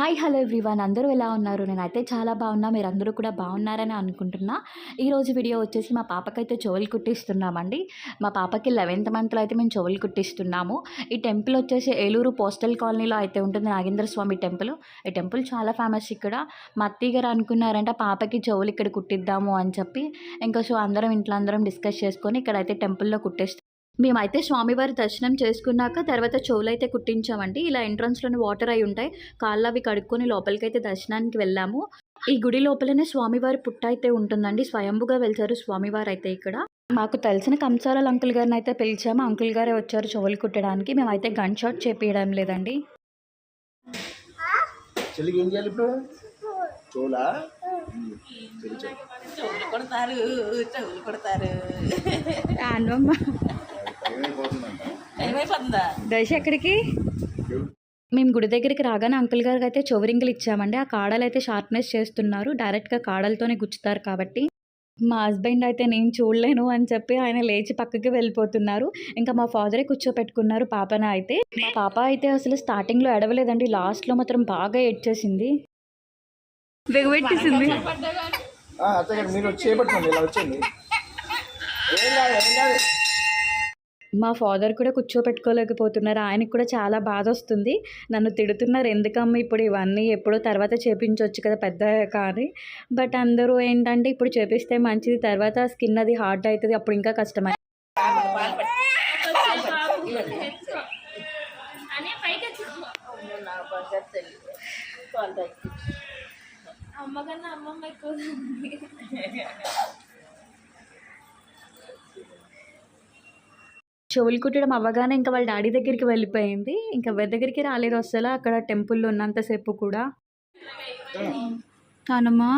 Hi hello everyone. అందరూ ఎలా ఉన్నారు? నేనైతే చాలా బాగున్నా. అందరూ కూడా బాగున్నారని అనుకుంటున్నా. ఈరోజు వీడియో వచ్చేసి మా పాపకైతే చెవులు కుట్టిస్తున్నామండి. మా పాపకి లెవెన్త్ మంత్లో అయితే మేము చెవులు కుట్టిస్తున్నాము. ఈ టెంపుల్ వచ్చేసి ఏలూరు పోస్టల్ కాలనీలో అయితే ఉంటుంది. నాగేంద్ర స్వామి టెంపుల్. ఈ టెంపుల్ చాలా ఫేమస్ ఇక్కడ. మా అత్తయ్య గారు అనుకున్నారంట పాపకి చెవులు ఇక్కడ కుట్టిద్దాము అని చెప్పి. ఇంకా సో అందరం ఇంట్లో అందరం డిస్కస్ చేసుకొని ఇక్కడైతే టెంపుల్లో కుట్టిస్తాం మేమైతే స్వామివారి దర్శనం చేసుకున్నాక తర్వాత చెవులైతే కుట్టించామండి. ఇలా ఎంట్రన్స్లోని వాటర్ అయి ఉంటాయి. కాళ్ళు అవి కడుక్కొని లోపలికైతే దర్శనానికి వెళ్ళాము. ఈ గుడి లోపలనే స్వామివారి పుట్ట అయితే ఉంటుందండి. స్వయంభుగా వెళ్తారు స్వామివారు అయితే ఇక్కడ. మాకు తెలిసిన కంసాల అంకుల్ గారిని అయితే పిలిచాము. అంకుల్ గారే వచ్చారు చెవులు కుట్టడానికి. మేమైతే గన్ షాట్ చేపించడం లేదండి. చెల్లికి ఏం చేయాలి ఇప్పుడు? చోలా చెల్లి చెల్లి చెవులు కొడతారు. చెవులు కొడతారు. దశ ఎక్కడికి? మేము గుడి దగ్గరికి రాగానే అంకుల్ గారికి అయితే చెవురింగులు ఇచ్చామండి. ఆ కాడలు అయితే షార్ప్నెస్ చేస్తున్నారు. డైరెక్ట్గా కాడలతోనే గుచ్చుతారు కాబట్టి. మా హస్బెండ్ అయితే నేను చూడలేను అని చెప్పి ఆయన లేచి పక్కకి వెళ్ళిపోతున్నారు. ఇంకా మా ఫాదరే కూర్చోపెట్టుకున్నారు పాపన అయితే. మా పాప అయితే అసలు స్టార్టింగ్లో ఎడవలేదండి లాస్ట్లో మాత్రం బాగా ఏడ్చేసింది. దిగబెట్టేసింది అత్తగారు మీరు వచ్చి మా ఫాదర్ కూడా కూర్చోపెట్టుకోలేకపోతున్నారు. ఆయనకు కూడా చాలా బాధ వస్తుంది. నన్ను తిడుతున్నారు. ఎందుకమ్మ ఇప్పుడు ఇవన్నీ ఎప్పుడో తర్వాత చేపించవచ్చు కదా పెద్ద కానీ. బట్ అందరూ ఏంటంటే ఇప్పుడు చేపిస్తే మంచిది. తర్వాత స్కిన్ అది హార్డ్ అవుతుంది. అప్పుడు ఇంకా కష్టమై పాలు అమ్మకన్నా అమ్మమ్మ ఎక్కువ చెవులు కుట్టడం అవ్వగానే ఇంకా వాళ్ళ డాడీ దగ్గరికి వెళ్ళిపోయింది. ఇంకా ఎవరి దగ్గరికి రాలేదు అసలు. అక్కడ టెంపుల్లో ఉన్నంతసేపు కూడా. కానమ్మా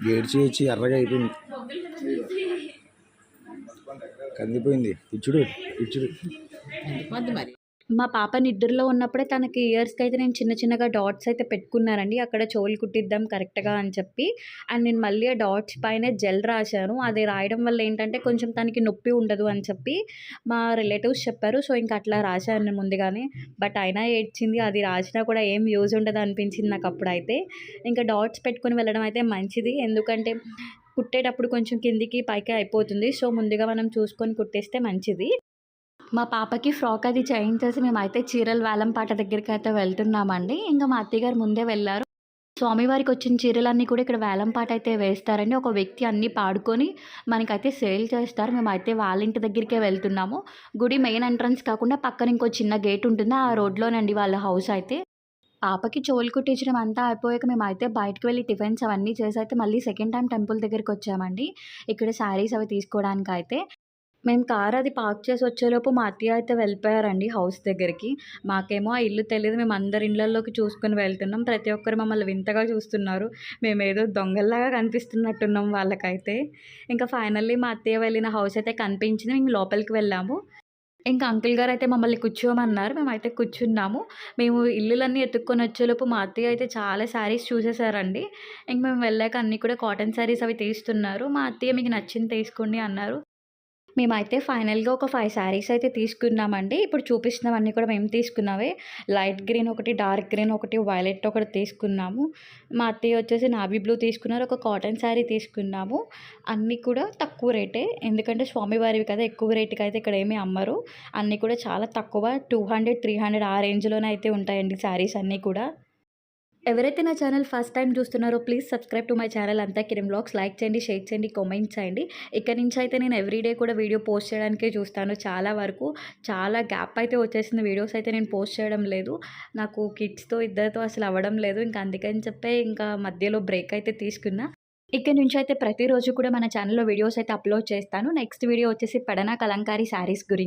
ఏడ్చి ఏడ్చి ఎర్రగా అయిపోయింది. కందిపోయింది. ఇచ్చుడు ఇచ్చుడు. మరి. మా పాప నిద్రలో ఉన్నప్పుడే తనకి ఇయర్స్కి అయితే నేను చిన్న చిన్నగా డాట్స్ అయితే పెట్టుకున్నానండి. అక్కడ చోలు కుట్టిద్దాం కరెక్ట్గా అని చెప్పి. అండ్ నేను మళ్ళీ ఆ డాట్స్ పైన జెల్ రాశాను. అది రాయడం వల్ల ఏంటంటే కొంచెం తనకి నొప్పి ఉండదు అని చెప్పి మా రిలేటివ్స్ చెప్పారు. సో ఇంకా అట్లా రాశాను నేను ముందుగానే. బట్ అయినా ఏడ్చింది. అది రాసినా కూడా ఏం యూజ్ ఉండదు అనిపించింది నాకు అప్పుడైతే. ఇంకా డాట్స్ పెట్టుకుని వెళ్ళడం అయితే మంచిది. ఎందుకంటే కుట్టేటప్పుడు కొంచెం కిందికి పైకి అయిపోతుంది. సో ముందుగా మనం చూసుకొని కుట్టేస్తే మంచిది. మా పాపకి ఫ్రాక్ అది చేయించేసి మేమైతే చీరల వేలంపాట దగ్గరికి అయితే వెళ్తున్నామండి. ఇంకా మా అత్తయ్యగారు ముందే వెళ్ళారు. స్వామివారికి వచ్చిన చీరలన్నీ కూడా ఇక్కడ వేలంపాట అయితే వేస్తారండి. ఒక వ్యక్తి అన్నీ పాడుకొని మనకైతే సేల్ చేస్తారు. మేమైతే వాళ్ళ ఇంటి దగ్గరికే వెళ్తున్నాము. గుడి మెయిన్ ఎంట్రన్స్ కాకుండా పక్కన ఇంకో చిన్న గేట్ ఉంటుంది. ఆ రోడ్లోనండి వాళ్ళ హౌస్ అయితే. పాపకి చోలు కుట్టించడం అంతా అయిపోయాక మేము అయితే బయటకు వెళ్ళి టిఫిన్స్ అవన్నీ చేసి అయితే మళ్ళీ సెకండ్ టైం టెంపుల్ దగ్గరికి వచ్చామండి. ఇక్కడ శారీస్ అవి తీసుకోవడానికి అయితే మేము కార్ అది పార్క్ చేసి వచ్చేలోపు మా అత్తయ్య అయితే వెళ్ళిపోయారండి హౌస్ దగ్గరికి. మాకేమో ఆ ఇల్లు తెలియదు మేము అందరి ఇళ్ళల్లోకి చూసుకొని వెళ్తున్నాం. ప్రతి ఒక్కరు మమ్మల్ని వింతగా చూస్తున్నారు. మేము ఏదో దొంగల్లాగా కనిపిస్తున్నట్టున్నాం వాళ్ళకైతే. ఇంకా ఫైనల్లీ మా అత్తయ్య వెళ్ళిన హౌస్ అయితే కనిపించింది మేము లోపలికి వెళ్ళాము. ఇంకా అంకుల్ గారు అయితే మమ్మల్ని కూర్చోమన్నారు మేమైతే కూర్చున్నాము. మేము ఇల్లులన్నీ ఎత్తుక్కొని వచ్చేలోపు మా అత్తయ్య అయితే చాలా శారీస్ చూసేసారండి ఇంక మేము వెళ్ళాక అన్నీ కూడా కాటన్ శారీస్ అవి తీస్తున్నారు. మా అత్తయ్య మీకు నచ్చింది తీసుకోండి అన్నారు. మేమైతే ఫైనల్గా ఒక ఫైవ్ శారీస్ అయితే తీసుకున్నామండి. ఇప్పుడు చూపిస్తున్నవన్నీ కూడా మేము తీసుకున్నవే. లైట్ గ్రీన్ ఒకటి డార్క్ గ్రీన్ ఒకటి వైలెట్ ఒకటి తీసుకున్నాము. మా అత్తయ్య వచ్చేసి నాబీ బ్లూ తీసుకున్నారు. ఒక కాటన్ శారీ తీసుకున్నాము. అన్నీ కూడా తక్కువ రేటే. ఎందుకంటే స్వామివారివి కదా ఎక్కువ రేటుకి అయితే ఇక్కడ ఏమీ అమ్మరు. అన్నీ కూడా చాలా తక్కువ. టూ హండ్రెడ్ త్రీ హండ్రెడ్ ఆ రేంజ్లోనే అయితే ఉంటాయండి శారీస్ అన్నీ కూడా. ఎవరైతే నా ఛానల్ ఫస్ట్ టైం చూస్తున్నారో please subscribe to my channel అంతా కిరణ్ బ్లాగ్స్. లైక్ చేయండి షేర్ చేయండి కామెంట్ చేయండి. ఇక్కడ నుంచి అయితే నేను ఎవ్రీడే కూడా వీడియో పోస్ట్ చేయడానికే చూస్తాను. చాలా వరకు చాలా గ్యాప్ అయితే వచ్చేసింది. వీడియోస్ అయితే నేను పోస్ట్ చేయడం లేదు. నాకు కిడ్స్తో ఇద్దరితో అసలు అవ్వడం లేదు. ఇంకా అందుకని చెప్పే ఇంకా మధ్యలో బ్రేక్ అయితే తీసుకున్నా. ఇక్కడ నుంచి అయితే ప్రతిరోజు కూడా మన ఛానల్లో వీడియోస్ అయితే అప్లోడ్ చేస్తాను. నెక్స్ట్ వీడియో వచ్చేసి పడన కలంకారీ శారీస్ గురించి.